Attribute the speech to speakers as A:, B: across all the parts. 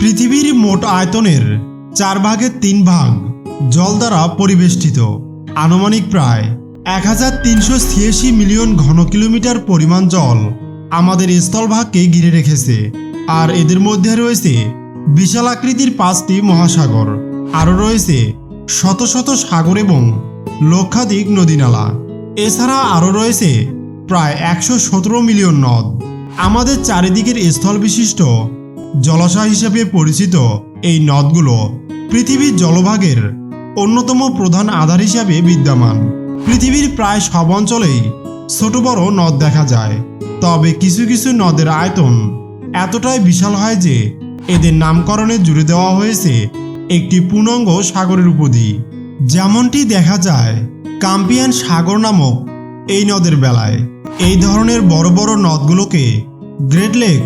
A: পৃথিবীর মোট আয়তনের চার ভাগের তিন ভাগ জল দ্বারা পরিবেষ্টিত। আনুমানিক প্রায় এক হাজার তিনশো ছিয়াশি মিলিয়ন ঘন কিলোমিটার পরিমাণ জল আমাদের স্থলভাগকে ঘিরে রেখেছে। আর এদের মধ্যে রয়েছে বিশাল আকৃতির পাঁচটি মহাসাগর। আরও রয়েছে শত শত সাগর এবং লক্ষাধিক নদীনালা। এছাড়া আরও রয়েছে প্রায় একশো সতেরো মিলিয়ন নদ। আমাদের চারিদিকের স্থল বিশিষ্ট জলাশয় হিসেবে পরিচিত এই নদগুলো পৃথিবীর জলভাগের অন্যতম প্রধান আধার হিসাবে বিদ্যমান। পৃথিবীর প্রায় সব অঞ্চলেই ছোট বড় নদ দেখা যায়। তবে কিছু কিছু নদের আয়তন এতটাই বিশাল হয় যে এদের নামকরণে জুড়ে দেওয়া হয়েছে একটি পূর্ণাঙ্গ সাগরের উপাধি যেমনটি দেখা যায় কাম্পিয়ান সাগর নামক এই নদের বেলায়। এই ধরনের বড় বড় নদগুলোকে গ্রেট লেক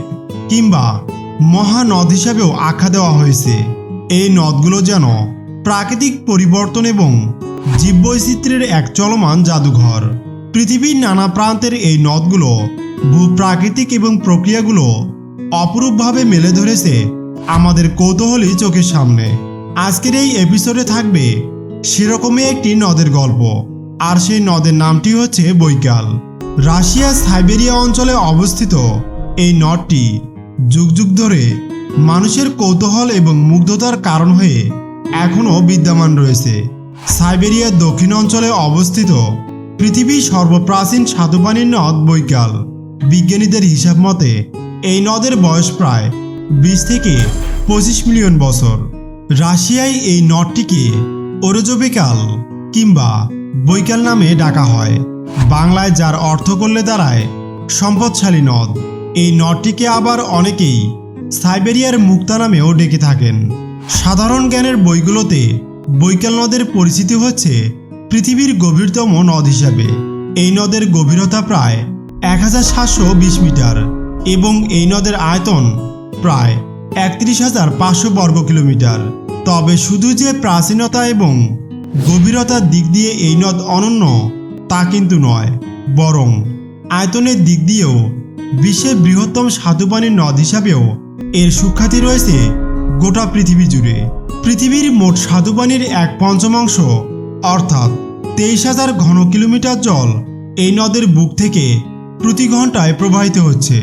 A: কিংবা মহানদ হিসাবেও আখ্যা দেওয়া হয়েছে। এই নদগুলো যেন প্রাকৃতিক পরিবর্তন এবং জীববৈচিত্র্যের এক চলমান জাদুঘর। পৃথিবীর নানা প্রান্তের এই নদগুলো ভূপ্রাকৃতিক এবং প্রক্রিয়াগুলো অপরূপভাবে মেলে ধরেছে আমাদের কৌতূহলী চোখের সামনে। আজকের এই এপিসোডে থাকবে সেরকমই একটি নদের গল্প। আর সেই নদের নামটি হচ্ছে বৈকাল। রাশিয়া সাইবেরিয়া অঞ্চলে অবস্থিত এই নদটি যুগ যুগ ধরে মানুষের কৌতূহল এবং মুগ্ধতার কারণ হয়ে এখনও বিদ্যমান রয়েছে। সাইবেরিয়ার দক্ষিণ অঞ্চলে অবস্থিত পৃথিবীর সর্বপ্রাচীন স্বাদুপানির নদ বৈকাল। বিজ্ঞানীদের হিসাব মতে, এই নদের বয়স প্রায় বিশ থেকে পঁচিশ মিলিয়ন বছর। রাশিয়ায় এই নদটিকে ওরজবিকাল কিংবা বৈকাল নামে ডাকা হয়। বাংলায় যার অর্থ করলে দাঁড়ায়, সম্পদশালী নদ। এই নদটিকে আবার অনেকেই সাইবেরিয়ার মুক্তা নামেও ডেকে থাকেন। সাধারণ জ্ঞানের বইগুলোতে বৈকাল নদের পরিচিতি হচ্ছে পৃথিবীর গভীরতম নদ হিসাবে। এই নদের গভীরতা প্রায় এক হাজার সাতশো বিশ মিটার এবং এই নদের আয়তন প্রায় একত্রিশ হাজার পাঁচশো বর্গ কিলোমিটার। তবে শুধু যে প্রাচীনতা এবং গভীরতার দিক দিয়ে এই নদ অনন্য তা কিন্তু নয়, বরং আয়তনের দিক দিয়েও বিশ্বের বৃহত্তম স্বাদুপানির নদ হিসাবেও এর সুখ্যাতি রয়েছে গোটা পৃথিবী জুড়ে। পৃথিবীর মোট স্বাদুপানির এক পঞ্চমাংশ, অর্থাৎ তেইশ হাজার ঘন কিলোমিটার জল, এই নদের বুক থেকে প্রতি ঘন্টায় প্রবাহিত হচ্ছে।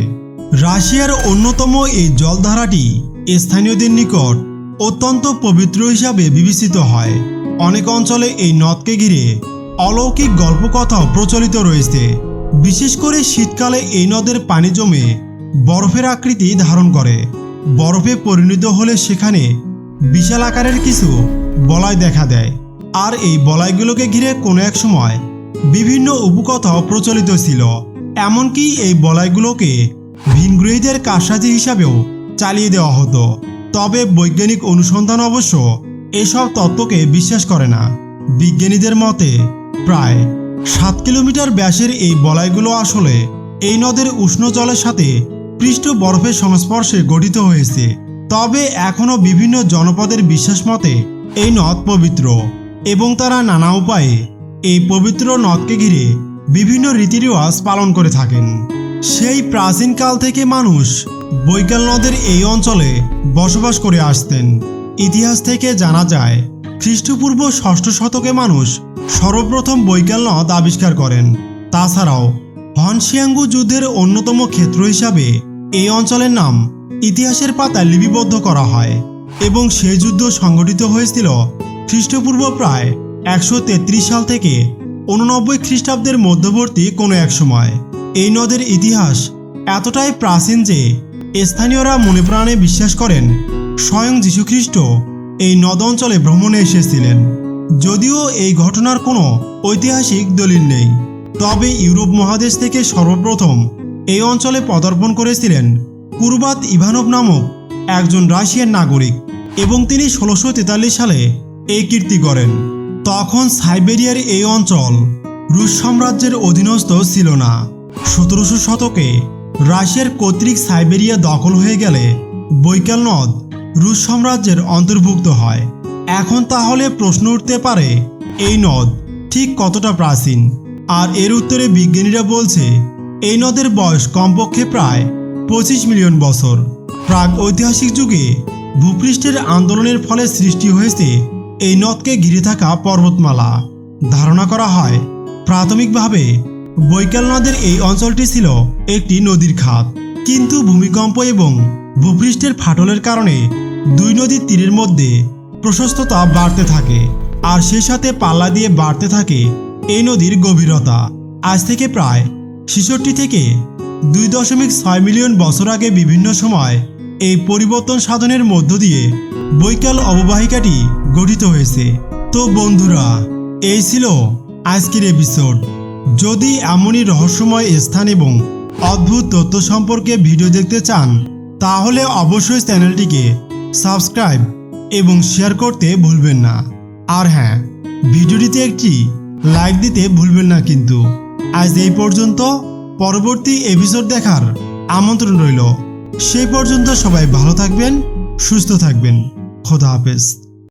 A: রাশিয়ার অন্যতম এই জলধারাটি স্থানীয়দের নিকট অত্যন্ত পবিত্র হিসাবে বিবেচিত হয়। অনেক অঞ্চলে এই নদকে ঘিরে অলৌকিক গল্পকথাও প্রচলিত রয়েছে। বিশেষ করে শীতকালে এই নদের পানি জমে বরফের আকৃতি ধারণ করে। বরফে পরিণত হলে সেখানে বিশাল আকারের কিছু বলয় দেখা দেয়। আর এই বলয়গুলোকে ঘিরে কোনো এক সময় বিভিন্ন উপকথাও প্রচলিত ছিল। এমনকি এই বলয়গুলোকে ভিনগ্রহীদের কারসাজি হিসাবেও চালিয়ে দেওয়া হতো। তবে বৈজ্ঞানিক অনুসন্ধান অবশ্য এসব তত্ত্বকে বিশ্বাস করে না। বিজ্ঞানীদের মতে প্রায় সাত কিলোমিটার ব্যাসের এই বলাইগুলো আসলে এই নদের উষ্ণ জলের সাথে পৃষ্ঠ বরফের সংস্পর্শে গঠিত হয়েছে। তবে এখনও বিভিন্ন জনপদের বিশ্বাস মতে এই নদ পবিত্র এবং তারা নানা উপায়ে এই পবিত্র নদকে ঘিরে বিভিন্ন রীতিরেওয়াজ পালন করে থাকেন। সেই প্রাচীনকাল থেকে মানুষ বৈকাল নদের এই অঞ্চলে বসবাস করে আসতেন। ইতিহাস থেকে জানা যায় খ্রিস্টপূর্ব ষষ্ঠ শতকে মানুষ সর্বপ্রথম বৈকাল নদ আবিষ্কার করেন। তাছাড়াও হনশিয়াঙ্গু যুদ্ধের অন্যতম ক্ষেত্র হিসাবে এই অঞ্চলের নাম ইতিহাসের পাতায় লিপিবদ্ধ করা হয় এবং সেই যুদ্ধ সংগঠিত হয়েছিল খ্রিস্টপূর্ব প্রায় একশো তেত্রিশ সাল থেকে উননব্বই খ্রিস্টাব্দের মধ্যবর্তী কোনো এক সময়। এই নদের ইতিহাস এতটাই প্রাচীন যে স্থানীয়রা মনে প্রাণে বিশ্বাস করেন, স্বয়ং যীশুখ্রিস্ট এই নদ অঞ্চলে ভ্রমণে এসেছিলেন। যদিও এই ঘটনার কোনো ঐতিহাসিক দলিল নেই। তবে ইউরোপ মহাদেশ থেকে সর্বপ্রথম এই অঞ্চলে পদার্পণ করেছিলেন কুরবাত ইভানভ নামক একজন রাশিয়ান নাগরিক এবং তিনি ষোলোশো সালে এই কীর্তি করেন। তখন সাইবেরিয়ার এই অঞ্চল রুশ সাম্রাজ্যের অধীনস্থ ছিল না। সতেরোশো শতকে রাশিয়ার কর্তৃক সাইবেরিয়া দখল হয়ে গেলে বৈকাল নদ রুশ সাম্রাজ্যের অন্তর্ভুক্ত হয়। এখন তাহলে প্রশ্ন উঠতে পারে, এই নদ ঠিক কতটা প্রাচীন? আর এর উত্তরে বিজ্ঞানীরা বলছে, এই নদের বয়স কমপক্ষে প্রায় পঁচিশ মিলিয়ন বছর। প্রাক ঐতিহাসিক যুগে ভূপৃষ্ঠের আন্দোলনের ফলে সৃষ্টি হয়েছে এই নদকে ঘিরে থাকা পর্বতমালা। ধারণা করা হয়, প্রাথমিকভাবে বৈকাল নদের এই অঞ্চলটি ছিল একটি নদীর খাত। কিন্তু ভূমিকম্প এবং ভূপৃষ্ঠের ফাটলের কারণে দুই নদীর তীরের মধ্যে প্রশস্ততা বাড়তে থাকে আর সেই সাথে পাল্লা দিয়ে বাড়তে থাকে এই নদীর গভীরতা। আজ থেকে প্রায় ছেষট্টি থেকে দুই দশমিক ছয় মিলিয়ন বছর আগে বিভিন্ন সময় এই পরিবর্তন সাধনের মধ্য দিয়ে বৈকাল অববাহিকাটি গঠিত হয়েছে। তো বন্ধুরা, এই ছিল আজকের এপিসোড। যদি এমনই রহস্যময় স্থান এবং অদ্ভুত তথ্য সম্পর্কে ভিডিও দেখতে চান তাহলে অবশ্যই চ্যানেলটিকে সাবস্ক্রাইব এবং শেয়ার করতে ভুলবেন না। আর হ্যাঁ ভিডিওটিতে একটি লাইক দিতে ভুলবেন না কিন্তু। আজ এই পর্যন্ত, পরবর্তী এপিসোড দেখার আমন্ত্রণ রইল। সেই পর্যন্ত সবাই ভালো থাকবেন, সুস্থ থাকবেন। খোদা হাফেজ।